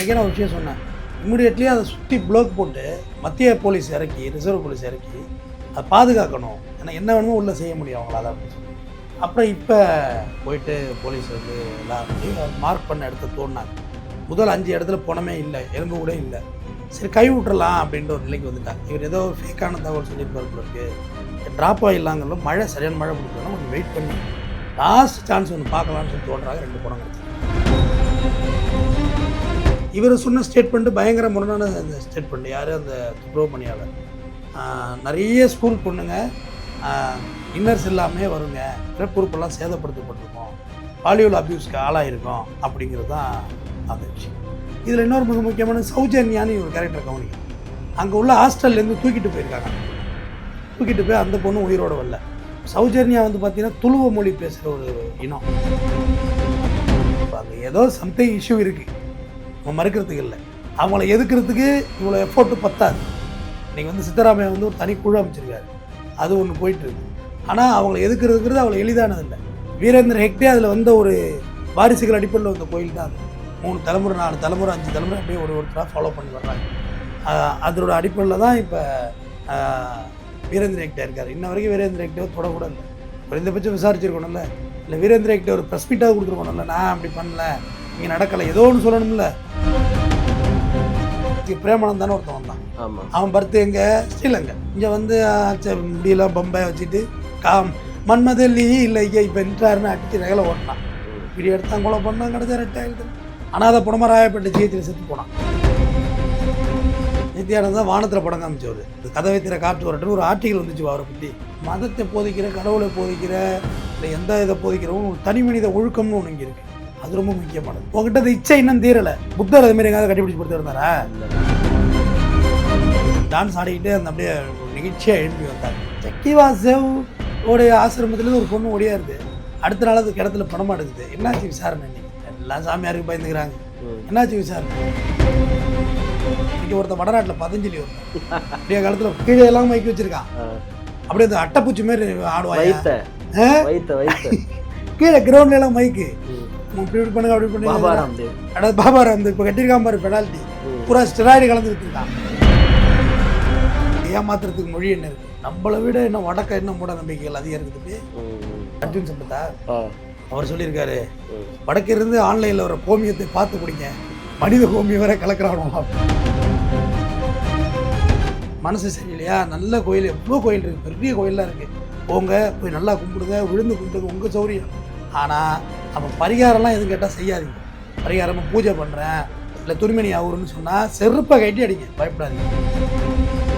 அன்றைக்கே நான் ஒரு விஷயம் சொன்னேன். இம்மிடியட்லி அதை சுற்றி ப்ளோக் போட்டு மத்திய போலீஸ் இறக்கி ரிசர்வ் போலீஸ் இறக்கி அதை பாதுகாக்கணும். ஏன்னா என்ன வேணுமோ உள்ளே செய்ய முடியும் அவங்களால அப்படின்னு சொல்லி. அப்புறம் இப்போ போயிட்டு போலீஸ் வந்து எல்லாம் மார்க் பண்ண இடத்த தோண்டினாங்க. முதல் அஞ்சு இடத்துல போனமே இல்லை எலும்பு கூட இல்லை. சரி கை விட்டுறலாம் அப்படின்ற ஒரு நிலைக்கு வந்துட்டாங்க. இவர் ஏதோ ஃபேக்கான தகவல் சொல்லியிருப்பார் போல ட்ராப் ஆகிடலாங்கல்ல மழை சரியான மழை பிடிக்கணும் கொஞ்சம் வெயிட் பண்ணி லாஸ்ட் சான்ஸ் ஒன்று பார்க்கலாம்னு சொல்லி தோன்றாங்க ரெண்டு படம் கிடச்சி இவர் சொன்ன ஸ்டேட்மெண்ட்டு பயங்கர முரணான அந்த ஸ்டேட்மெண்ட் யார்? அந்த துப்புரவு பணியாளர் நிறைய ஸ்கூல் பொண்ணுங்க இன்னர்ஸ் இல்லாமல் வருங்க. பிறப்புறுப்பெல்லாம் சேதப்படுத்தப்பட்டிருக்கோம். பாலியல் அப்யூஸ்க்கு ஆளாயிருக்கோம் அப்படிங்கிறது தான் அந்த விஷயம். இதில் இன்னொரு மிக முக்கியமான சௌஜன்யான்னு ஒரு கேரக்டர் கவனிக்கும் அங்கே உள்ள ஹாஸ்டல்லேருந்து தூக்கிட்டு போயிருக்காங்க. தூக்கிட்டு போய் அந்த பொண்ணு உயிரோட வரல. சௌஜன்யா வந்து பார்த்தீங்கன்னா துளுவ மொழி பேசுகிற ஒரு இனம். இப்போ அங்கே ஏதோ சம்திங் இஷ்யூ இருக்குது நம்ம மறுக்கிறதுக்கு இல்லை. அவங்கள எதுக்கிறதுக்கு இவ்வளோ எஃபோர்ட்டு பத்தாது. இன்றைக்கி வந்து சித்தராமையா வந்து ஒரு தனி குழு அமைச்சிருக்காரு. அது ஒன்று போயிட்டுருக்கு ஆனால் அவங்கள எதுக்குறதுங்கிறது அவ்வளோ எளிதானது இல்லை. வீரேந்திர ஹெக்டே அதில் வந்த ஒரு வாரிசுகள் அடிப்படையில் வந்த கோயில் தான் மூணு தலைமுறை நாலு தலைமுறை அஞ்சு தலைமுறை அப்படியே ஒரு ஒருத்தராக ஃபாலோ பண்ணி வர்றாங்க. அதோட அடிப்படையில் தான் இப்போ வீரேந்திர ஹெக்டே இருக்கார். இன்ன வரைக்கும் வீரேந்திர ஹெக்டே தொடக்கூட இல்லை. குறைந்தபட்சம் விசாரிச்சிருக்கணும்ல. இல்லை வீரேந்திர ஹெக்டே ஒரு ப்ரெஸ்மீட்டாக கொடுத்துருக்கணும்ல. நான் அப்படி பண்ணல. இங்கே நடக்கலை. ஏதோ ஒன்று சொல்லணும்ல. இங்க பிரேமானந்த் தானே ஒருத்தன் வந்தான். அவன் பர்த் எங்க? ஸ்ரீலங்கா. இங்கே வந்து முடியெல்லாம் பம்பாய் வச்சுட்டு காம் மன்மதல்லி இல்லை ஐயா இப்போ நின்றாருன்னு அடிச்சு நகலை ஓட்டினான். இப்படி எடுத்தான் கொலை பண்ணான் கிடச்சா ரெட்டாயிரத்து அனாத புடமா ராயப்பட்ட ஜிஹெச்சில் செத்து போனான். நித்யானந்தா வானத்தில் படம் காமிச்சவர். இந்த கதவை திற காற்று வரட்டுன்னு ஒரு ஆர்டிகல் வந்துச்சு அவரை பற்றி மதத்தை போதிக்கிற கடவுளை போதிக்கிற இல்லை எந்த இதை போதிக்கிறவும் ஒரு தனி மனித ஒழுக்கம்னு ஒன்று இங்கே இருக்குது அது ரொம்ப முக்கியமானது. உங்ககிட்ட இந்த இச்சை இன்னும் தீரலை. புத்தர் அது மாதிரி எங்காவது கட்டிப்பிடிச்சு படுத்து இருந்தாரா? டான்ஸ் ஆடிக்கிட்டு அந்த அப்படியே நிகழ்ச்சியாக எழுப்பி வந்தாங்க சக்கி வாசவ் உடைய ஆசிரமத்துலேருந்து ஒரு பொண்ணு ஒடியா இருக்கு அடுத்த நாள் அது கிடத்துல பணமாக எடுக்குது என்னாச்சு விசாரணை எல்லாம் சாமியாருக்கு பயந்துக்கிறாங்க. என்னாச்சு விசாரணை? இன்னைக்கு ஒருத்தன் வடநாட்டில் பதஞ்சலி ஒருத்தன் அப்படியே காலத்தில் கீழே எல்லாம் மைக்கு வச்சிருக்கான். அப்படியே இந்த அட்டைப்பூச்சி மாதிரி ஆடுவாங்க கீழே கிரவுண்ட்ல எல்லாம் மைக்கு. இப்படி இப்படி பண்ணுங்க அப்படி பாபா பண்ணுங்க ராம்தேவ். அதாவது பாபா அந்த இப்போ கட்டியிருக்கான் பாரு பெனால்ட்டி ம். பூரா ஸ்டெராய்டு கலந்து விட்டுருக்கான் ஏமாத்துறதுக்கு மொழி என்ன இருக்கு? நம்மளை விட இன்னும் வடக்க இன்னும் மூட நம்பிக்கைகள் அதிகம் இருக்குது. அர்ஜுன் சம்பத்தா. அவர் சொல்லியிருக்காரு ம். வடக்கு இருந்து ஆன்லைனில் வர கோமியத்தை பார்த்து குடிங்க. மனித கோமியம் வரை கலக்கிறானோ. மனசு சரியில்லையா? நல்ல கோயில் எவ்வளோ கோயில் இருக்குது பெரிய கோயிலாக இருக்குது போங்க போய் நல்லா கும்பிடுங்க விழுந்து கும்பிடுங்க உங்கள் சௌரியம். ஆனால் அவன் பரிகாரம்லாம் எதுவும் கேட்டால் செய்யாதீங்க. பரிகாரமாக பூஜை பண்ணுறேன் இல்லை துணிமணி ஆகுறன்னு சொன்னால் செருப்பை கட்டி அடிங்க. பயப்படாதீங்க.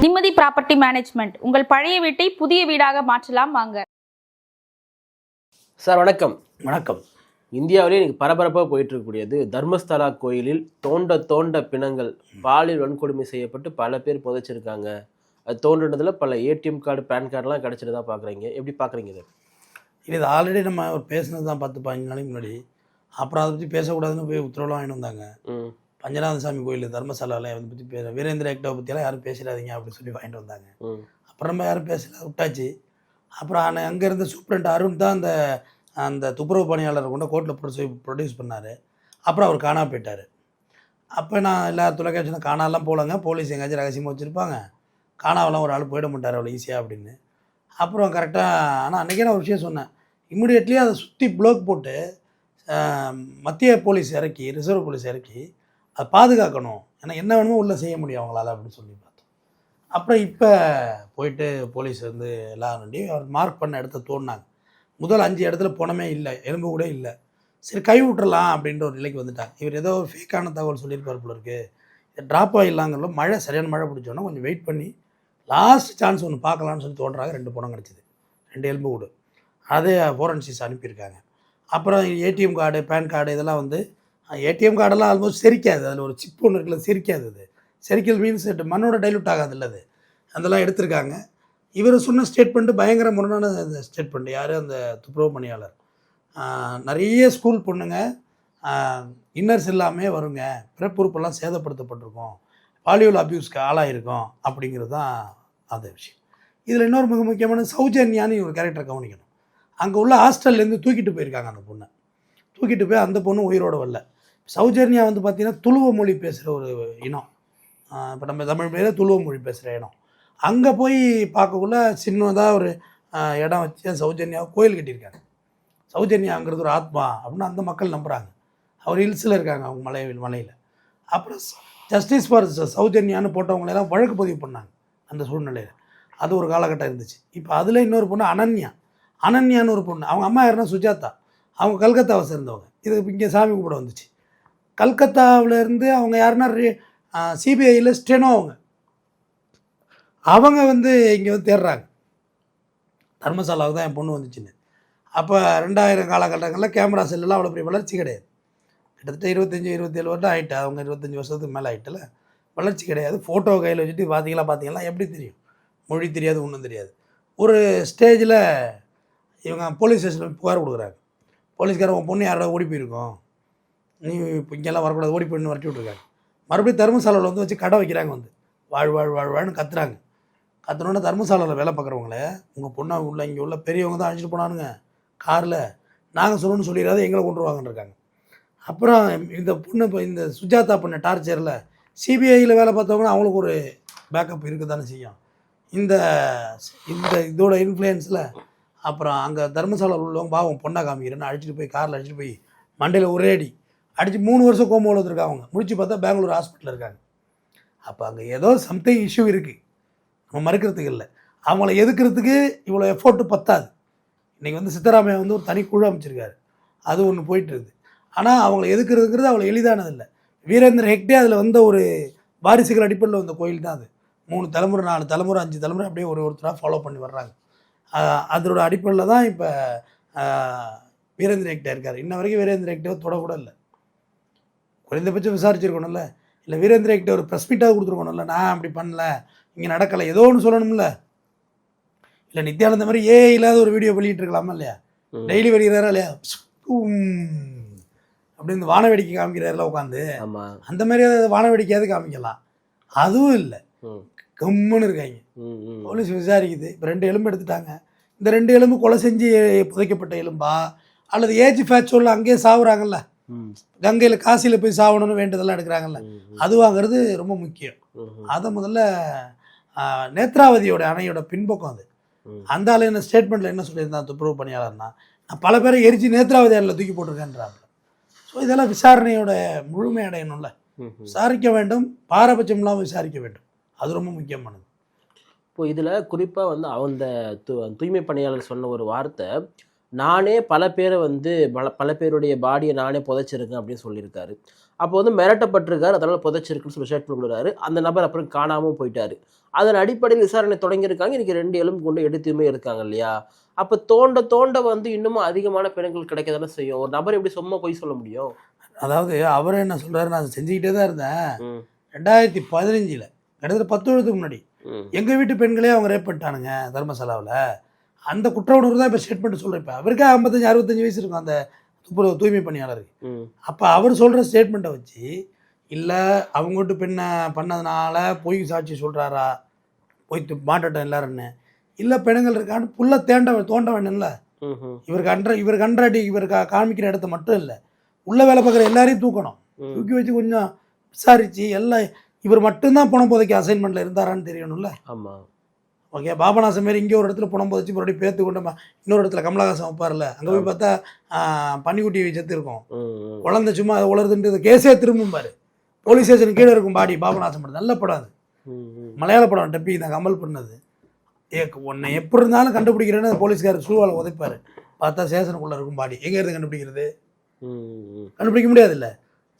நிம்மதி ப்ராப்பர்ட்டி மேனேஜ்மெண்ட். உங்கள் பழைய வீட்டை புதிய வீடாக மாற்றலாம் வாங்க. சார் வணக்கம். வணக்கம். இந்தியாவிலே இன்னைக்கு பரபரப்பாக போயிட்டு இருக்கக்கூடியது தர்மஸ்தலா கோயிலில் தோண்ட தோண்ட பிணங்கள் பாலியல் வன்கொடுமை செய்யப்பட்டு பல பேர் புதைச்சிருக்காங்க. அது தோன்றுனதுல பல ஏடிஎம் கார்டு பேன் கார்டுலாம் கிடைச்சிட்டு பார்க்குறீங்க எப்படி பார்க்குறீங்க இது? இது ஆல்ரெடி நம்ம ஒரு பேசுனது தான் பத்து பதினஞ்சு நாளைக்கு முன்னாடி. அப்புறம் அதை பற்றி பேசக்கூடாதுன்னு போய் உத்தரவுலாம் வாங்கிட்டு வந்தாங்க. பஞ்சநாத சாமி கோயில் தர்மசாலாவில் அதை பற்றி பேச வீரேந்திர ஹெக்டோவை பற்றியெல்லாம் யாரும் பேசிடாதீங்க அப்படின்னு சொல்லி வாங்கிட்டு வந்தாங்க. அப்புறம் நம்ம யாரும் பேசல விட்டாச்சு. அப்புறம் அன்னை அங்கே இருந்த சூப்ரண்ட் அருண் தான் அந்த அந்த துப்புரவு பணியாளர் கொண்டு கோர்ட்டில் ப்ரொடியூஸ் ப்ரொடியூஸ் பண்ணார். அப்புறம் அவர் காணாம போயிட்டார். அப்போ நான் எல்லா தொலைக்காட்சியும் காணாலாம் போகலங்க. போலீஸ் எங்கேயாச்சும் ரகசியமாக வச்சுருப்பாங்க. காணாவெல்லாம் ஒரு ஆள் போயிட மாட்டார் அவ்வளோ ஈஸியாக அப்படின்னு. அப்புறம் கரெக்டாக ஆனால் அன்றைக்கே நான் ஒரு விஷயம் சொன்னேன். இம்மிடியட்லி அதை சுற்றி ப்ளோக் போட்டு மத்திய போலீஸ் இறக்கி ரிசர்வ் போலீஸ் இறக்கி அதை பாதுகாக்கணும். ஏன்னா என்ன வேணுமோ உள்ளே செய்ய முடியும் அவங்களால அப்படின்னு சொல்லி பார்த்தோம். அப்புறம் இப்போ போயிட்டு போலீஸ் வந்து எல்லாம் நண்டி அவர் மார்க் பண்ண இடத்த தோண்டினாங்க. முதல் அஞ்சு இடத்துல போனமே இல்லை எலும்பு கூட இல்லை. சரி கை விட்டுறலாம் அப்படின்ற ஒரு நிலைக்கு வந்துட்டாங்க. இவர் ஏதோ ஃபேக்கான தகவல் சொல்லியிருப்பார் போல இருக்குது ட்ராப் ஆகிடலாங்கல்ல மழை சரியான மழை பிடிச்சோன்னா கொஞ்சம் வெயிட் பண்ணி லாஸ்ட் சான்ஸ் ஒன்று பார்க்கலாம்னு சொல்லி தோன்றாங்க. ரெண்டு பணம் கிடச்சிது. ரெண்டு எலும்பு கூடு. அதே ஃபோரன்சிஸ் அனுப்பியிருக்காங்க. அப்புறம் ஏடிஎம் கார்டு பேன் கார்டு இதெல்லாம் வந்து ஏடிஎம் கார்டெல்லாம் ஆல்மோஸ்ட் செரிக்காது. அதில் ஒரு சிப் ஒன்று இருக்குல்ல செரிக்காது அது. செரிக்கல் மீன்ஸ் மண்ணோட டைலூட் ஆகாது இல்லை அது. அதெல்லாம் எடுத்திருக்காங்க. இவர் சொன்ன ஸ்டேட்மெண்ட்டு பயங்கர முரணான ஸ்டேட்மெண்ட் யார்? அந்த துப்புரவு பணியாளர். நிறைய ஸ்கூல் பொண்ணுங்க இன்னர்ஸ் எல்லாமே வருங்க. பிறப்புறுப்பெல்லாம் சேதப்படுத்தப்பட்டிருக்கோம். பாலியல் அப்யூஸ்க்கு ஆளாயிருக்கோம் அப்படிங்கிறது தான் அந்த விஷயம். இதில் இன்னொரு மிக முக்கியமான சௌஜன்யான்னு ஒரு கேரக்டரை கவனிக்கணும். அங்கே உள்ள ஹாஸ்டல்லேருந்து தூக்கிட்டு போயிருக்காங்க அந்த பொண்ணை. தூக்கிட்டு போய் அந்த பொண்ணு உயிரோட வரல. சௌஜன்யா வந்து பார்த்தீங்கன்னா துளுவ மொழி பேசுகிற ஒரு இனம். இப்போ நம்ம தமிழ் பேர் துளுவ மொழி பேசுகிற இனம். அங்கே போய் பார்க்கக்குள்ள சின்னதாக ஒரு இடம் வச்சு சௌஜன்யா கோயில் கட்டியிருக்காங்க சௌஜன்யாங்கிறது ஒரு ஆத்மா அப்படின்னு அந்த மக்கள் நம்புகிறாங்க அவர் ஹில்ஸில் இருக்காங்க அவங்க மலை மலையில். அப்புறம் ஜஸ்டிஸ் ஃபார் சௌஜன்யான்னு போட்டவங்களெல்லாம் வழக்கு பதிவு பண்ணாங்க அந்த சூழ்நிலையில். அது ஒரு காலகட்டம் இருந்துச்சு. இப்போ அதில் இன்னொரு பொண்ணு அனன்யா. அனன்யான்னு ஒரு பொண்ணு. அவங்க அம்மா யாருன்னா சுஜாதா. அவங்க கல்கத்தாவை சேர்ந்தவங்க. இது இங்கே சாமி கும்பிட வந்துச்சு. கல்கத்தாவிலேருந்து அவங்க யாருன்னா சிபிஐயில் ஸ்டெனோ அவங்க. அவங்க வந்து இங்கே வந்து தேடுறாங்க. தர்மசாலாவுக்கு தான் என் பொண்ணு வந்துச்சுன்னு. அப்போ ரெண்டாயிரம் காலகட்டங்களில் கேமரா செல்லெல்லாம் அவ்வளோ பெரிய வளர்ச்சி கிடையாது. கிட்டத்தட்ட இருபத்தஞ்சி இருபத்தேழு வருடம் ஆகிட்டு அவங்க இருபத்தஞ்சி வருஷத்துக்கு மேலே ஆகிட்டுல வளர்ச்சி கிடையாது. ஃபோட்டோ கையில் வச்சுட்டு பார்த்தீங்களா பார்த்தீங்களா எப்படி தெரியும்? மொழி தெரியாது ஒன்றும் தெரியாது. ஒரு ஸ்டேஜில் இவங்க போலீஸ் ஸ்டேஷனில் புகார் கொடுக்குறாங்க. போலீஸ்காரன் உன் பொண்ணு யாரோட ஓடி போயிருக்கோம்? நீ இப்போ இங்கெல்லாம் வரக்கூடாது ஓடி போயின்னு வரட்டி விட்ருக்காங்க மறுபடியும் தர்மசாலையில் வந்து வச்சு கடை வைக்கிறாங்க வந்து. வாழ் வாழ் வாழ் வாழ்னு கத்துறாங்க. கத்துனோட தர்மசாலையில் வேலை பார்க்குறவங்களே உங்கள் பொண்ணை உள்ள இங்கே உள்ள பெரியவங்க தான் அழைச்சிட்டு போனானுங்க காரில். நாங்கள் சொல்லணும்னு சொல்லிடாத எங்களை கொண்டு வாங்கன்னு இருக்காங்க. அப்புறம் இந்த பொண்ணு இப்போ இந்த சுஜாதா பொண்ணு டார்ச்சரில் சிபிஐயில் வேலை பார்த்தவங்க அவங்களுக்கு ஒரு பேக்கப் இருக்க தானே செய்யும். இந்த இந்த இதோட இன்ஃப்ளூயன்ஸில் அப்புறம் அங்கே தர்மசாலையில் உள்ளவங்க பாவம் பொண்ணை காமிக்கிறேன்னு அழைச்சிட்டு போய் காரில் அழைச்சிட்டு போய் மண்டையில் ஒரே அடி அடித்து மூணு வருஷம் கோமாவில் இருக்காங்க அவங்க. முடிச்சு பார்த்தா பெங்களூர் ஹாஸ்பிட்டலில் இருக்காங்க. அப்போ அங்கே ஏதோ சம்திங் இஷ்யூ இருக்குது நம்ம மறுக்கிறதுக்கு இல்லை. அவங்கள எதுக்கிறதுக்கு இவ்வளோ எஃபோர்ட்டு பத்தாது. இன்றைக்கி வந்து சித்தராமையா வந்து ஒரு தனி குழு அமைச்சிருக்காரு. அது ஒன்று போயிட்டு இருக்குது. ஆனால் அவங்கள எதுக்குறதுங்கிறது அவ்வளோ எளிதானது இல்லை வீரேந்திர ஹெக்டே அதில் வந்த ஒரு வாரிசுகள் அடிப்படையில் வந்த கோயில் தான் அது. மூணு தலைமுறை நாலு தலைமுறை அஞ்சு தலைமுறை அப்படியே ஒரு ஒருத்தராக ஃபாலோ பண்ணி வர்றாங்க. அதோட அடிப்படையில் தான் இப்போ வீரேந்திர ஹெக்டே இருக்கார். இன்ன வரைக்கும் வீரேந்திர ஹெக்டே தொடக்கூட இல்லை குறைந்தபட்சம் விசாரிச்சிருக்கணும்ல. இல்லை வீரேந்திர ஹெக்டே ஒரு ப்ரெஸ் மீட்டாக கொடுத்துருக்கணும்ல. நான் அப்படி பண்ணல இங்கே நடக்கலை ஏதோ ஒன்று சொல்லணும்ல. இல்லை நித்யானந்த மாதிரி ஏ இல்லாத ஒரு வீடியோ வெளியிட்டு இருக்கலாமா இல்லையா. டெய்லி வெளியிடறாரா இல்லையா. அப்படி இந்த வானவேடிக்கை காமிக்கிறாருல உட்காந்து அந்த மாதிரி வானவேடிக்கையாவது காமிக்கலாம். அதுவும் இல்லை. கம்முன்னு இருக்காங்க. போலீஸ் விசாரிக்குது. இப்போ ரெண்டு எலும்பு எடுத்துட்டாங்க. இந்த ரெண்டு எலும்பு கொலை செஞ்சு புதைக்கப்பட்ட எலும்பா? அல்லது ஏஜ் ஃபேக்சுவலில் அங்கேயே சாவுறாங்கல்ல? கங்கையில் காசியில் போய் சாவணும்னு வேண்டதெல்லாம் எடுக்கிறாங்கல்ல? அது வாங்குறது ரொம்ப முக்கியம். அதை முதல்ல நேத்ராவதியோட அணையோட பின்பக்கம் அது. அந்த ஆளு என்ன ஸ்டேட்மெண்ட்டில் என்ன சொல்லியிருந்தான்? துப்புரவு பணியாளர்னா நான் பல பேரை எரிச்சு நேத்ராவதி அணையில் தூக்கி போட்டிருக்கேன்றாங்க ஸோ இதெல்லாம் விசாரணையோட முழுமை அடையணும்ல. விசாரிக்க வேண்டும் பாரபட்சம் இல்லாமல் விசாரிக்க வேண்டும். அது ரொம்ப முக்கியமானது. இப்போ இதில் குறிப்பாக வந்து அந்த து தூய்மை பணியாளர் சொன்ன ஒரு வார்த்தை நானே பல பேரை வந்து பல பல பேருடைய பாடியை நானே புதைச்சிருக்கேன் அப்படின்னு சொல்லியிருக்காரு. அப்போ வந்து மிரட்டப்பட்டிருக்காரு அதனால் புதைச்சிருக்குன்னு சொல்லி ஸ்டேட்மெண்ட் கொடுக்குறாரு. அந்த நபர் அப்புறம் காணாமல் போயிட்டாரு. அதன் அடிப்படையில் விசாரணை தொடங்கியிருக்காங்க. இன்னைக்கு ரெண்டு எலும்பு கொண்டு எடுத்துமே இருக்காங்க இல்லையா? அப்போ தோண்ட தோண்ட வந்து இன்னமும் அதிகமான பெண்கள் கிடைக்க தானே செய்யும். ஒரு நபர் எப்படி சும்மா போய் சொல்ல முடியும்? அதாவது அவர் என்ன சொல்றாரு? நான் செஞ்சுக்கிட்டே தான் இருந்தேன். ரெண்டாயிரத்தி பதினஞ்சில் கிட்டத்தட்ட பத்து வருடத்துக்கு முன்னாடி எங்கள் வீட்டு பெண்களே அவங்க ரேப் பண்ணிட்டானுங்க தர்மசாலாவில். அந்த குற்ற உணர்வு தான் இப்போ ஸ்டேட்மெண்ட் சொல்கிறேன் இப்போ. அவருக்கே ஐம்பத்தஞ்சு அறுபத்தஞ்சு வயசு இருக்கும் அந்த துப்புரவு தூய்மை பணியாளருக்கு. அப்போ அவர் சொல்கிற ஸ்டேட்மெண்ட்டை வச்சு இல்லை அவங்க வீட்டு பெண்ணை பண்ணதுனால பொய் சாட்சி சொல்கிறாரா போய் து- மாட்டட்டும் எல்லாருன்னு. இல்லை பெண்கள் இருக்கான்னு புல்ல தேண்ட தோண்ட வேணும்ல இவருக்கு அன்ற இவருக்கு அன்றாடி இவர் காமிக்கிற இடத்த மட்டும் இல்லை. உள்ள வேலை பார்க்குற எல்லாரையும் தூக்கணும். தூக்கி வச்சு கொஞ்சம் விசாரித்து எல்லாம் இவர் மட்டும்தான் பணம் புதைக்க அசைன்மெண்ட்டில் இருந்தாரான்னு தெரியணும்ல. ஆமா. ஓகே பாபநாசம் மாரி இங்கே ஒரு இடத்துல பணம் புதைச்சி மறுபடியும் பேத்து கொண்டு இன்னொரு இடத்துல கமலஹாசன் வைப்பார்ல. அங்கே போய் பார்த்தா பன்னிக்குட்டி செத்து இருக்கும் குழந்தை சும்மா அதை உலர்துன்ட்டு கேஸே திரும்பும் பாரு. போலீஸ் ஸ்டேஷன் கீழே இருக்கும் பாடி பாபநாசம் படம். நல்ல படம் அது. மலையாள படம் டப்பி தான் கமல் பண்ணது. ஏ உன்னை எப்படி இருந்தாலும் கண்டுபிடிக்கிறேன்னு போலீஸ்காரர் சூழலை உதைப்பார். பார்த்தா ஸ்டேஷனுக்குள்ளே இருக்கும் பாடி. எங்கே இருந்து கண்டுபிடிக்கிறது. கண்டுபிடிக்க முடியாதுல்ல.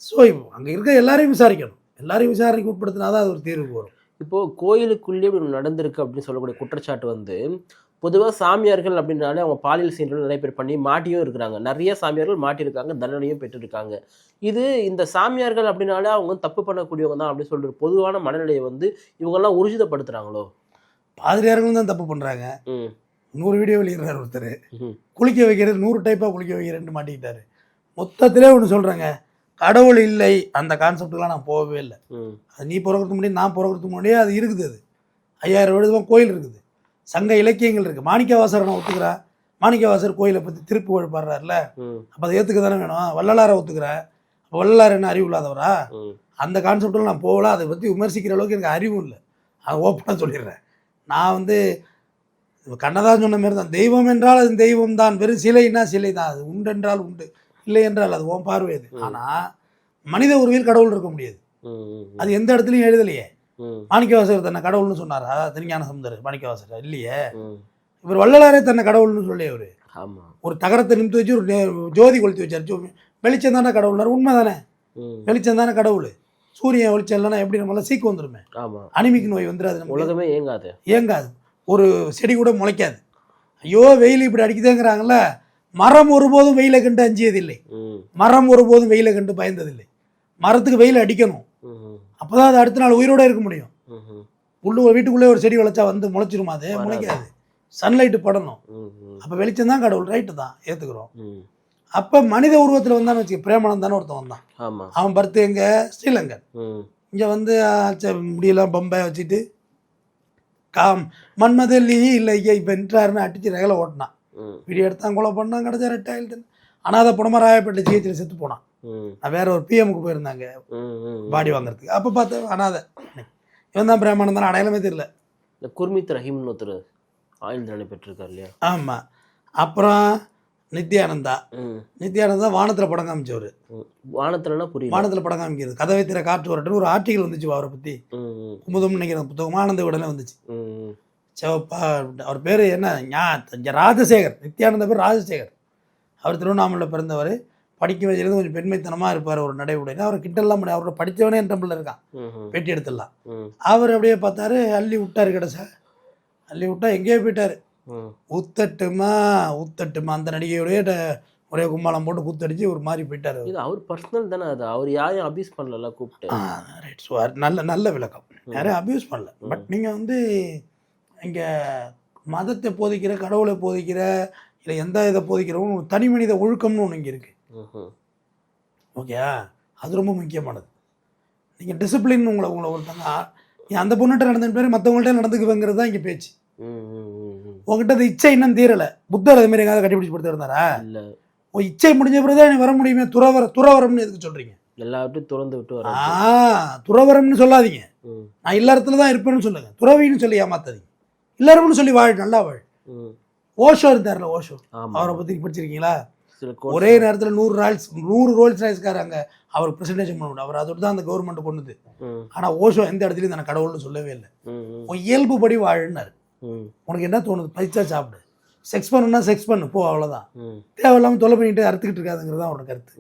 ஸோ அங்கே இருக்க எல்லாரையும் விசாரிக்கணும். எல்லாரையும் விசாரணைக்கு உட்படுத்தினா தான் அது ஒரு தீர்வுக்கு வரும். இப்போ கோயிலுக்குள்ளேயே நடந்திருக்கு அப்படின்னு சொல்லக்கூடிய குற்றச்சாட்டு வந்து பொதுவாக சாமியார்கள் அப்படின்னாலே அவங்க பாலியல் சீன்கள் நிறைய பேர் பண்ணி மாட்டியும் இருக்கிறாங்க. நிறைய சாமியார்கள் மாட்டியிருக்காங்க தண்டனையும் பெற்றிருக்காங்க. இது இந்த சாமியார்கள் அப்படின்னாலே அவங்க தப்பு பண்ணக்கூடியவங்க தான் அப்படின்னு சொல்லிட்டு பொதுவான மனநிலையை வந்து இவங்கெல்லாம் உறுதிப்படுத்துறாங்களோ பாதிரியார்களும் தான் தப்பு பண்ணுறாங்க நூறு வீடியோ வெளியிடுறாரு ஒருத்தர். குளிக்க வைக்கிறது நூறு டைப்பாக குளிக்க வைக்கிறேன்னு மாட்டிக்கிட்டாரு. மொத்தத்திலே ஒன்று சொல்கிறேங்க கடவுள் இல்லை அந்த கான்செப்டுக்கெலாம் நான் போகவே இல்லை. அது நீ பிறக்கிறதுக்கு முன்னாடி நான் பிறக்கிறதுக்கு முன்னாடியே அது இருக்குது அது. ஐயாயிரம் வருடமாக கோயில் இருக்குது. சங்க இலக்கியங்கள் இருக்குது மாணிக்கவாசரை நான் ஒத்துக்கிறேன் மாணிக்கவாசர் கோயிலை பற்றி திருப்பு வழிபாடுறாருல. அப்போ அதை ஏற்றுக்க தானே வேணும். வள்ளலாரை ஒத்துக்கிறேன் வள்ளலார் என்ன அறிவு இல்லாதவரா? அந்த கான்செப்டில் நான் போகல. அதை பற்றி விமர்சிக்கிற அளவுக்கு எனக்கு அறிவும் இல்லை. அதை ஓப்பனாக சொல்லிடுறேன். நான் வந்து கண்ணதாசன் சொன்ன மாதிரி தான். தெய்வம் என்றால் அது தெய்வம் தான். வெறும் சிலைன்னா சிலை தான். அது உண்டு என்றால் உண்டு. இல்லை என்றால் அது உன் பார்வை அது. ம். ஆனால் மனித உருவில் கடவுள் இருக்க முடியாது. அது எந்த இடத்துலையும் எழுதலையே. ம். மாணிக்கவாசகர் தன்னை கடவுள்னு சொன்னாரா. திருஞான சமுதர் மாணிக்கவாசகர் இல்லையே? இவர் வள்ளலாரே தன்னை கடவுள்னு சொல்லி அவர். ஒரு தகரத்தை நிமித்து வச்சு ஒரு ஜோதி கொளுத்தி வச்சார். வெளிச்சம் தானே கடவுள்னார்? உண்மை தானே? வெளிச்சம் தானே கடவுள்? சூரியன் வெளிச்சம் இல்லைன்னா எப்படி நம்மளாம் சீக்கு வந்துருமே? அனிமிக் நோய் வந்துடாது உலகமே ஏங்காது. ஏங்காது. ஒரு செடி கூட முளைக்காது. ஐயோ வெயில் இப்படி அடிக்குதுங்கிறாங்கல்ல? மரம் ஒருபோதும் வெயிலை கண்டு அஞ்சியதில்லை. மரம் ஒருபோதும் வெயிலை கண்டு பயந்ததில்லை. மரத்துக்கு வெயில் அடிக்கணும். ம் அப்பதான் அது அடுத்த நாள் உயிரோட இருக்க முடியும். உள்ளு வீட்டுக்குள்ளே ஒரு செடி வளைச்சா வந்து முளைச்சிருமா? அது. முளைக்காது. சன்லைட்டு படணும். அப்போ வெளிச்சம் தான் கடவுள். ரைட்டு தான். ஏற்றுக்கிறோம் அப்போ மனித உருவத்தில் வந்தான்னு வச்சுக்க பிரேமானந்தான ஒருத்தன் வந்தான். அவன் பர்த்து எங்கே? ஸ்ரீலங்கன். இங்கே வந்து முடியெல்லாம் பம்பாய் வச்சுட்டு காம் மன்மதல்லி இல்லை ஐயா வென்றாருன்னு அடிச்சு ரகலை ஓட்டினான். வீடியோ எடுத்தான் கொலை பண்ணான் கிடச்சா ரெட்டாயில்ட்டு அனாதை புனமராயப்பட்ட ஜிஹெச்சில் செத்து போனான். வேற ஒரு பிஎம்க்கு போயிருந்தாங்க. பாடி வாங்குறதுக்கு. அப்போ பார்த்து அனாதை. இவன் தான் பிரேமானந்தான் அடையாளமே தெரியல. இந்த குர்மித் ரஹீம்னு ஒருத்தர் ஆயுள் தண்டனை பெற்றிருக்கார் இல்லையா? ஆமாம் அப்புறம் நித்யானந்தா. நித்யானந்தா வானத்தில் படம் காமிச்சவர். வானத்துலனா புரியல. வானத்தில் படம் காமிக்கிறது. கதவை திற காற்று வரட்டுன்னு ஒரு ஆர்டிகல் வந்துச்சு அவரை பற்றி ம் ம். குமுதம்னு நினைக்கிற புத்தகம் ஆனந்த விடலே வந்துச்சு. சிவப்பா அவர் பேர் என்ன? ஞா ராஜசேகர். நித்யானந்த பேர் ராஜசேகர். அவர் திருவண்ணாமலையில் பிறந்தவர். படிக்க வச்சிருந்து கொஞ்சம் பெண்மைத்தனமாக இருப்பார் ஒரு நடை உடையில அவர் கிட்டெல்லாம் முடியாது. அவரோட படித்தவனே என் டம்பிள் இருக்கான். பேட்டி எடுத்துடலாம். அவர் அப்படியே பார்த்தாரு அள்ளி விட்டார் கடைசா அள்ளி விட்டா எங்கேயோ போயிட்டார். ம். ஊத்தட்டுமா ஊத்தட்டுமா. அந்த நடிகையோடய ஒரே கும்மாளம் போட்டு குத்தடிச்சு ஒரு மாதிரி போயிட்டார் இது அவர் பர்சனல் தானே அது? அவர் யாரையும் அபியூஸ் பண்ணல கூப்பிட்டு. ரைட் ஸோ நல்ல நல்ல விளக்கம். யாரையும் அபியூஸ் பண்ணல. பட் நீங்கள் வந்து இங்கே மதத்தை போதிக்கிற கடவுளை போதிக்கிற இல்லை எந்த இதை போதிக்கிறவங்க ஒரு தனி மனித ஒழுக்கம்னு ஒன்று இங்கே இருக்குது ஓகே அது ரொம்ப முக்கியமானது. நீங்கள் டிசிப்ளின் உங்களை உங்களை ஒருத்தங்க நீ அந்த பொண்ணுகிட்ட நடந்த பேர் மற்றவங்கள்ட்ட நடந்துக்குவேங்கிறது தான் இங்கே பேச்சு. உங்ககிட்ட அந்த இச்சை இன்னும் தீரலை. புத்தர் அது மாதிரி எங்காவது கண்டுபிடிச்சு கொடுத்து இருந்தாரா இல்ல. உன் இச்சை முடிஞ்ச பிறகு தான் நீ வர முடியுமே துறவர துறவரம்னு எதுக்கு சொல்கிறீங்க எல்லாவற்றையும் திறந்து விட்டு வர ஆ துறவரம்னு சொல்லாதீங்க. நான் இல்லறத்துல தான் இருப்பேன்னு சொல்லுங்க. துறவின்னு சொல்லி ஏமாத்தாதீங்க. இல்லறம்னு சொல்லி வாழ் நல்லா வாழ். ஓஷோ இருந்தார்ல ஓஷோ. அவரை பற்றி படிச்சிருக்கீங்களா? ஒரே நேரத்தில் நூறு ராயல்ஸ் நூறு ரோல்ஸ் ராய்ஸ்கார் அங்கே அவர் பிரசன்டேஷன் பண்ண முடியும். அவர் அதோட தான் அந்த கவர்மெண்ட் கொண்டுது. ஆனால் ஓஷோ எந்த இடத்துலையும் நான் கடவுள்னு சொல்லவே இல்லை. உன் இயல்புபடி வாழுன்னாரு. உனக்கு என்ன தோணுது? பைசா சாப்பிடு. செக்ஸ் பண்ணுன்னா செக்ஸ் பண்ணு. போ அவ்வளோதான் தேவையில்லாமல் தொலை பண்ணிட்டு அறுத்துக்கிட்டு இருக்காதுங்கிறது தான் அவரோட கருத்து.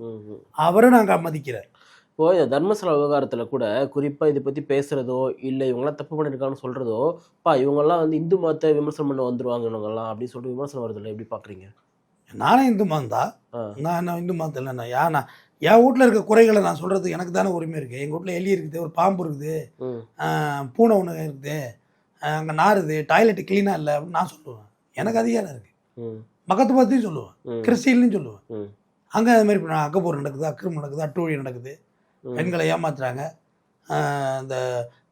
அவரை நான் மதிக்கிறேன். இப்போ இந்த தர்மசாலா விவகாரத்தில் கூட குறிப்பாக இதை பற்றி பேசுகிறதோ இல்லை இவங்களாம் தப்பு பண்ணியிருக்காங்கன்னு சொல்கிறதோ பா இவங்கெல்லாம் வந்து இந்து மதத்தை விமர்சனம் பண்ண வந்துருவாங்க இவங்கெல்லாம் அப்படின்னு சொல்லிட்டு விமர்சனம் வருதுல்ல எப்படி பார்க்குறீங்க நானே இந்து மதம் தான் நான் என்ன இந்து மதத்தில் என்ன ஏன் நான் என் வீட்டில் இருக்க குறைகளை நான் சொல்கிறது எனக்கு தானே உரிமை இருக்குது எங்கள் வீட்டில் எலி இருக்குது ஒரு பாம்பு இருக்குது பூனை ஒன்று இருக்குது அங்கே நாறுது டாய்லெட்டு க்ளீனாக இல்லை அப்படின்னு நான் சொல்லுவேன். எனக்கு அதிகாரம் இருக்குது ம். மகத்து பற்றியும் சொல்லுவேன். கிறிஸ்டின்லையும் சொல்லுவேன். அங்கே அது மாதிரி அக்கப்போர் நடக்குது அக்கிரமம் நடக்குது அட்டூழியம் நடக்குது. பெண்களை ஏமாத்துறாங்க. இந்த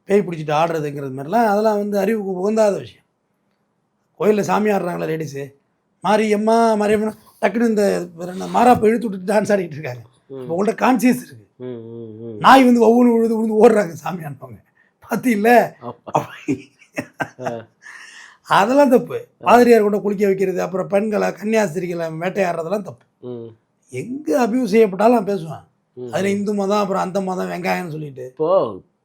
பேய் பிடிச்சிட்டு ஆடுறதுங்கிறது மாதிரிலாம் அதெல்லாம் வந்து அறிவுக்கு உகந்தாத விஷயம். கோயிலில் சாமி ஆடுறாங்களா லேடிஸு மாரியம்மா மாரியம்மா டக்குன்னு இந்த மாறாப்ப இழுத்து விட்டுட்டு டான்ஸ் ஆடிட்டு இருக்காங்க உங்கள்கிட்ட கான்சியஸ் ம் நாய் வந்து ஒவ்வொன்று விழுது விழுந்து ஓடுறாங்க சாமி அனுப்புவாங்க. பார்த்தீங்கள அப்பா. அதெல்லாம் தப்பு. பாதிரியார் கொண்டு குளிக்க வைக்கிறது அப்புறம் பெண்களை கன்னியாஸ்திரிகளை வேட்டையாடுறதெல்லாம் தப்பு. எங்கே அபியூஸ் செய்யப்பட்டாலும் நான் பேசுவேன். அதில் இந்து மதம் அப்புறம் அந்த மதம் வெங்காயம்னு சொல்லிட்டு. இப்போ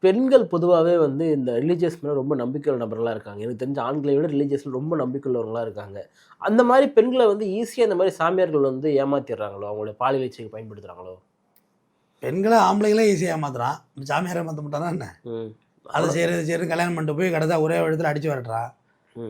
பெண்கள் பொதுவாகவே வந்து இந்த ரிலீஜியஸ் மேலே ரொம்ப நம்பிக்கையுள்ள நபர்களாக இருக்காங்க. எனக்கு தெரிஞ்ச ஆண்களை விட ரிலீஜியஸில் ரொம்ப நம்பிக்கையுள்ளவர்களாக இருக்காங்க. அந்த மாதிரி பெண்களை வந்து ஈஸியாக இந்த மாதிரி சாமியார்கள் வந்து ஏமாத்திடுறாங்களோ? அவங்களுடைய பாலியல் இச்சைக்கு பயன்படுத்துகிறாங்களோ பெண்களை ஆம்பளைங்களே ஈஸியாக ஏமாத்துறான். சாமியாரை ஏமாற்ற மாட்டானா என்ன? அதை செய்கிறது செய்கிறது கல்யாணம் பண்ணிட்டு போய் கடைசியா ஒரே இடத்துல அடிச்சு வரட்டுறான்.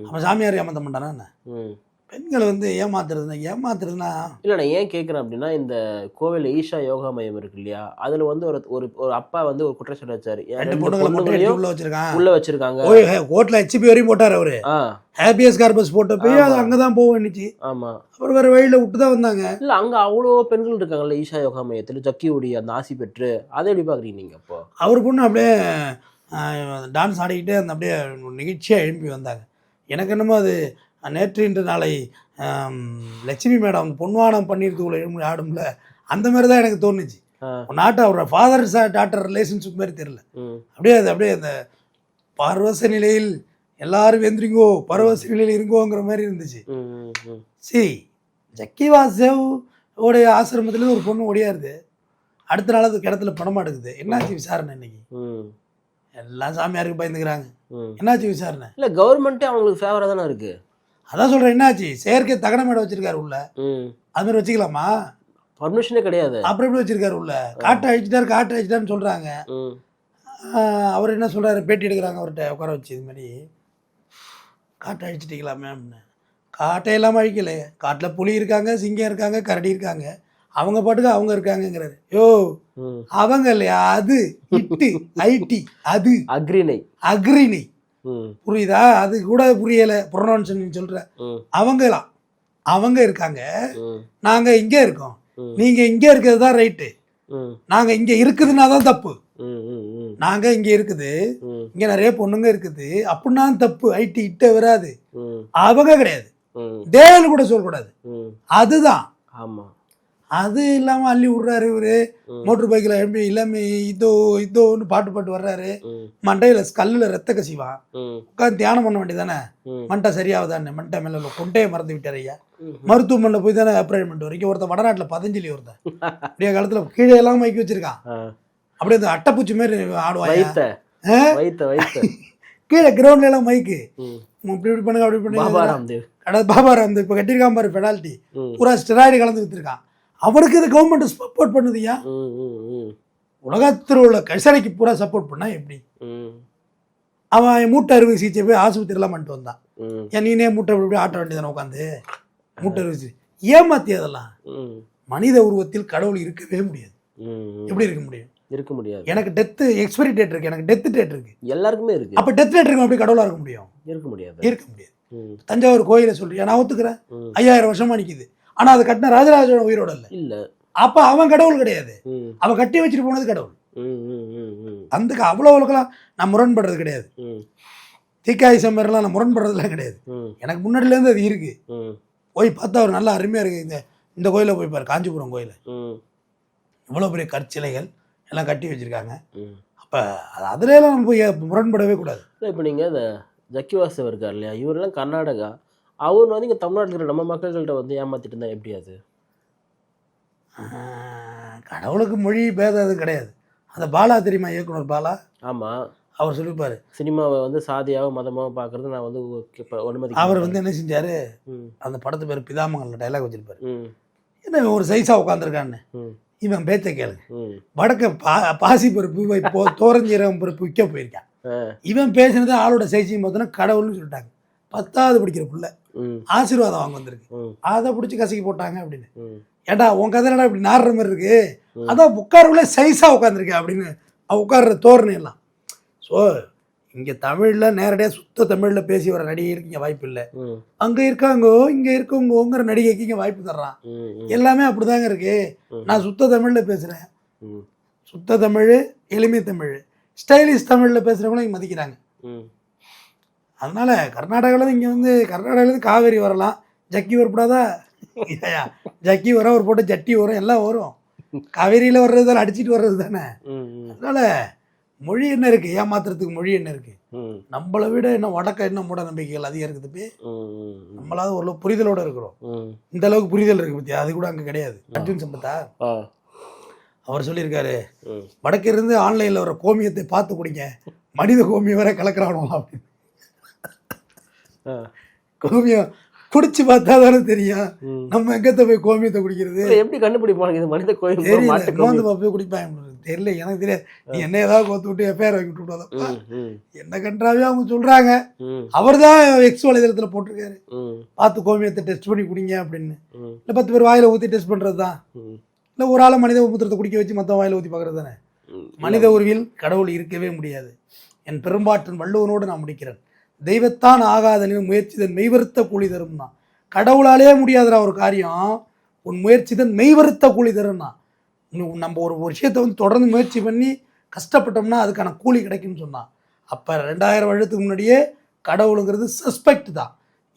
அவன் சாமியார் ஏமாற்ற மாட்டானா என்ன? ம். பெண்களை வந்து ஏமாத்துறதுனா ஏமாத்துறதுனா இல்லை நான் ஏன் கேட்குறேன் அப்படின்னா இந்த கோவில் ஈஷா யோகா மையம் இருக்கு இல்லையா? அதில் வந்து ஒரு ஒரு ஒரு அப்பா வந்து ஒரு குற்றச்சாட்டு வச்சாரு ரெண்டு பொண்ணுங்களை உள்ள வச்சிருக்கான். உள்ள வச்சிருக்காங்க. கோர்ட்டில் ஹெச்பி வரையும் போட்டார் அவரு. ஹேப்பியஸ் கார்பஸ் போட்ட போய் அது. அங்கே தான் போக வேண்டிச்சு ஆமா. அப்புறம் வேறு வழியில் விட்டு தான் வந்தாங்க. இல்ல அங்க அவ்வளோ பெண்கள் இருக்காங்கல்ல ஈஷா யோகா மையத்தில். ஜக்கி உடி அந்த ஆசி பெற்று. அதை எப்படி பாக்குறீங்க நீங்க அப்போ? அவர் பொண்ணு அப்படியே டான்ஸ் ஆடிக்கிட்டே அந்த அப்படியே நிகழ்ச்சியாக எழுப்பி வந்தாங்க. எனக்கு என்னமோ அது நேற்று இன்று நாளை லட்சுமி மேடம் பொன்வானம் பன்னீர் தூளை எழும்பி ஆடும்ல அந்த மாதிரி தான் எனக்கு தோணுச்சு. நாட்டு அவரோட ஃபாதர் டாட்டர் ரிலேஷன்ஷிப் மாதிரி தெரியல. அப்படியே அது அப்படியே அந்த பரவச நிலையில் எல்லாரும் எந்திரிங்கோ பரவச நிலையில் இருங்கோங்கிற மாதிரி இருந்துச்சு. சரி ஜக்கி வாசவ் உடைய ஆசிரமத்துலேருந்து ஒரு பொண்ணு ஒடியாருது அடுத்த நாள் அது கிணத்துல பணமா எடுக்குது என்னாச்சு விசாரணை இன்னைக்கு? எல்லாம் சாமியாருக்கு பயந்துக்கிறாங்க. என்னாச்சு விசாரணை? இல்லை கவர்மெண்ட்டே அவங்களுக்கு ஃபேவராக தானே இருக்கு? அதான் சொல்கிறேன் என்னாச்சு? செயற்கை தகன மேடை வச்சிருக்காரு உள்ள. ம். அது மாதிரி வச்சுக்கலாமா? பர்மிஷனே கிடையாது. அப்புறம் எப்படி வச்சிருக்காரு உள்ள? காட்டை அழிச்சிட்டாரு காட்டை அழிச்சிட்டாருன்னு சொல்கிறாங்க அவர் என்ன சொல்கிறாரு பேட்டி எடுக்கிறாங்க அவர்கிட்ட உட்கார வச்சு இது மாதிரி. காட்டை அழிச்சிட்டீங்களா மேம்னு காட்டை எல்லாம் அழிக்கல. காட்டில் புலி இருக்காங்க சிங்கம் இருக்காங்க கரடி இருக்காங்க. அவங்க பாட்டுக்கு அவங்க இருக்காங்கங்கிறாரு. யோ அவங்க இல்லையா அது இட்டு ஐடி அது. அக்ரிணை. அக்ரிணி. புரியுதா? அது கூட புரியலை. ப்ரொனவுன்ஸ் சொல்கிற அவங்களாம் அவங்க இருக்காங்க. நாங்கள் இங்கே இருக்கோம். நீங்கள் இங்கே இருக்கிறது தான் ரைட்டு. நாங்கள் இங்கே இருக்குதுன்னா தான் தப்பு. நாங்கள் இங்கே இருக்குது. இங்கே நிறைய பொண்ணுங்க இருக்குது. அப்படின்னா தப்பு. ஐடி இட்ட வராது. அவங்க கிடையாது. தேவன் கூட சொல்லக்கூடாது. அதுதான். ஆமாம் அது இல்லாமல் அள்ளி விட்றாரு இவரு. மோட்டர் பைக்கில் எழுப்பி இல்லாம இதோ இதோன்னு பாட்டு பாட்டு வர்றாரு. மண்டையில் கல்லில் ரத்த கசிவான் உட்காந்து தியானம் பண்ண வேண்டியதானே மண்டை சரியாகுதானே மண்டை மேலே கொண்டையை மறந்து விட்டார் ஐயா. மருத்துவமனையில் போய் தானே அப்பாயின்மெண்ட் வரைக்கும் ஒருத்தன் வடநாட்டில் பதஞ்சலி ஒருத்தன். அப்படியே காலத்தில் கீழே எல்லாம் மைக்கு வச்சிருக்கான். அப்படியே இந்த அட்டைப்பூச்சி மாதிரி ஆடுவாங்க வைத்த. ஆ? வைத்த வைத்த. கீழே கிரவுண்ட்ல எல்லாம் மைக்கு இப்படி இப்படி பண்ணுங்க அப்படி பாபா பண்ணுங்க ராம்தேவ். கடை பாபா இப்போ கட்டியிருக்கான் பாரு பெனால்ட்டி பூரா ஸ்டெராய்டு கலந்து வித்துருக்கான். அவனுக்கு இது கவர்மெண்ட் சப்போர்ட் பண்ணுதுயா? உலகத்தில் உள்ள கசரைக்கு பூரா சப்போர்ட் பண்ணா எப்படி? அவன் மூட்டை அறுவை சிகிச்சை போய் ஆஸ்பத்திரிலாம் பண்ணிட்டு வந்தான். ஏன் நீனே மூட்டை இப்படி இப்படி ஆட்ட வேண்டியதானே உட்காந்து? மூட்டை அறுவை சிகிச்சை. ஏமாத்தி அதெல்லாம். மனித உருவத்தில் கடவுள் இருக்கவே முடியாது. எப்படி இருக்க முடியும்? இருக்க முடியாது. எனக்கு டெத்து எக்ஸ்பைரி டேட் இருக்கு. எனக்கு டெத் டேட் இருக்கு. எல்லாருக்குமே இருக்கு. அப்போ டெத் டேட் இருக்கு அப்படி கடவுளாக இருக்க முடியும்? இருக்க முடியாது. இருக்க முடியாது. தஞ்சாவூர் கோயிலை சொல்றியா? நான் ஒத்துக்கிறேன். ஐயாயிரம் வருஷமா நிக்குது. ஆனா அதை கட்டின ராஜராஜோட உயிரோட இல்லை. இல்ல. அப்ப அவன் கடவுள் கிடையாது. அவன் கட்டி வச்சுட்டு போனது கடவுள். அந்த அவ்வளோவுக்கெல்லாம் நான் முரண்படுறது கிடையாது. தீக்காய் சம்மர்லாம் நான் முரண்படுறதுலாம் கிடையாது. எனக்கு முன்னாடிலேருந்து அது இருக்கு. போய் பார்த்தா ஒரு நல்ல அருமையா இருக்கு. இந்த இந்த கோயிலை போய் பாரு காஞ்சிபுரம் கோயில். இவ்வளோ பெரிய கற்சிலைகள் எல்லாம் கட்டி வச்சிருக்காங்க. அப்போ அது அதுலலாம் நம்ம போய் முரண்படவே கூடாது. இப்போ நீங்கள் இந்த ஜக்கி வாசவ் இருக்கார் இல்லையா? இவரெல்லாம் கர்நாடகா. அவர் வந்து இங்கே தமிழ்நாட்டில் இருக்கிற நம்ம மக்கள்கிட்ட வந்து ஏமாத்திட்டு இருந்தா எப்படி அது? கடவுளுக்கு மொழி பேதம் அது கிடையாது. அந்த பாலா தெரியுமா? இயக்குனர் பாலா? ஆமாம் அவர் சொல்லியிருப்பாரு சினிமாவை வந்து சாதியாவோ மதமாவோ பார்க்கறது நான் வந்து அனுமதி அவர் வந்து என்ன செஞ்சாரு? அந்த படத்து பேர் பிதாமங்கல்ல டைலாக் வச்சிருப்பாரு. என்ன ஒரு சைஸாக உட்காந்துருக்கான்னு இவன் பேச்சை கேளுங்க வடக்க பா பாசி பருப்பு தோரஞ்சீரகம் பருப்பு விற்க போயிருக்கான். இவன் பேசினது ஆளோட சைஸையும் பார்த்தோன்னா கடவுள்னு சொல்லிட்டாங்க. பத்தாவது படிக்கிற புள்ள. ஆசீர்வாதம் வாங்க வந்திருக்கு. அதை பிடிச்சி கசக்கி போட்டாங்க அப்படின்னு. ம். ஏண்டா உன் கதை என்னடா இப்படி நாடுற மாதிரி இருக்கு. அதான் உட்காரவுல சைஸாக உட்காந்துருக்கேன் அப்படின்னு அவன் உட்கார்ற தோரணை எல்லாம். ஸோ இங்கே தமிழில் நேரடியாக சுத்த தமிழில் பேசி வர நடிகைக்கு இங்கே வாய்ப்பு இல்லை. அங்கே இருக்காங்கோ இங்கே இருக்கவங்கோங்கிற நடிகைக்கு இங்கே வாய்ப்பு தர்றான் எல்லாமே அப்படிதாங்க இருக்கு. நான் சுத்த தமிழில் பேசுகிறேன் ம். சுத்த தமிழ் எளிமை தமிழ். ஸ்டைலிஷ் தமிழில் பேசுகிறவங்களும் இங்கே மதிக்கிறாங்க. அதனால கர்நாடகாவில் இங்கே வந்து கர்நாடகாவிலேருந்து காவேரி வரலாம் ஜக்கி வரக்கூடாதா ஐயா, ஜக்கி வரும் ஒரு போட்டு ஜட்டி வரும் எல்லாம் வரும். காவேரியில் வர்றது தானே அடிச்சிட்டு வர்றது தானே. அதனால மொழி என்ன இருக்கு? ஏமாத்துறதுக்கு மொழி என்ன இருக்கு? ம். நம்மளை விட என்ன வடக்க என்ன மூட நம்பிக்கைகள் அதிகம் இருக்குது போய் நம்மளாவது ஒரு புரிதலோட இருக்கிறோம். இந்த அளவுக்கு புரிதல் இருக்கு பத்தியா? அது கூட அங்கே கிடையாது. அர்ஜுன் சம்பத்தா அவர் சொல்லியிருக்காரு ம். வடக்கு இருந்து ஆன்லைனில் வர கோமியத்தை பார்த்து குடிங்க. மனித கோமியம் வரை கலக்கிறானோ அப்படின்னு கோமியம் குடிச்சு பார்த்தா தானே தெரியும். நம்ம எங்கத்த போய் கோமியத்தை குடிக்கிறது? எப்படி கண்டுபிடிப்பாங்க? இது மனித கோயில் கோயில் போய் குடிப்பாங்க. தெரியல எனக்கு தெரியாது நீ என்ன ஏதாவது கோத்து விட்டு எஃப்ஐஆர் ம் ம். என்ன கண்டாவே அவங்க சொல்றாங்க. அவர் தான் எக்ஸ் வலைதளத்தில் போட்டிருக்காரு. பார்த்து கோமியத்தை டெஸ்ட் பண்ணி குடிங்க அப்படின்னு. இல்லை பத்து பேர் வாயில ஊற்றி டெஸ்ட் பண்ணுறது தான். இல்லை ஒரு ஆளை மனித மூத்திரத்தை குடிக்க வச்சு மொத்தம் வாயில ஊற்றி பார்க்கறது தானே? மனித உருவில் கடவுள் இருக்கவே முடியாது. என் பெரும்பாற்றன் வள்ளுவனோடு நான் முடிக்கிறேன். தெய்வத்தான் ஆகாதனின் முயற்சிதன் மெய்வருத்த கூலி தரும்னா கடவுளாலே முடியாதுடா ஒரு காரியம். உன் முயற்சிதன் மெய்வருத்த கூலி தரும்னா நம்ம ஒரு விஷயத்தை வந்து தொடர்ந்து முயற்சி பண்ணி கஷ்டப்பட்டோம்னா அதுக்கான கூலி கிடைக்கும்னு சொன்னான் அப்போ ரெண்டாயிரம் வருடத்துக்கு முன்னாடியே கடவுளுங்கிறது சஸ்பெக்ட் தான்.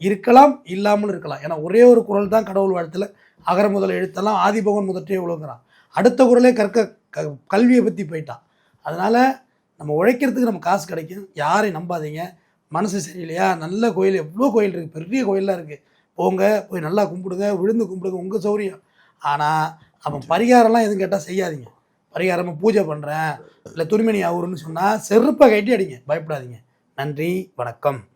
இருக்கலாம் இல்லாமல் இருக்கலாம். ஏன்னா ஒரே ஒரு குரல் தான் கடவுள் வாழ்த்துல அகர முதல் எழுத்தெல்லாம் ஆதிபகவன் முதற்றே உலகுறான் அடுத்த குரலே கற்க க கல்வியை பற்றி போயிட்டான். அதனால் நம்ம உழைக்கிறதுக்கு நம்ம காசு கிடைக்கும். யாரையும் நம்பாதீங்க. மனசு சரியில்லையா? நல்ல கோயில். எவ்வளோ கோயில் இருக்குது பெரிய கோயிலெலாம் இருக்குது போங்க போய் நல்லா கும்பிடுங்க விழுந்து கும்பிடுங்க உங்கள் சௌரியம். ஆனால் அவன் பரிகாரம்லாம் எதுவும் கேட்டால் செய்யாதீங்க. பரிகாரமாக பூஜை பண்ணுறேன் இல்லை துணிமணி ஆகுறன்னு சொன்னால் செருப்பை கட்டி அடிங்க. பயப்படாதீங்க. நன்றி வணக்கம்.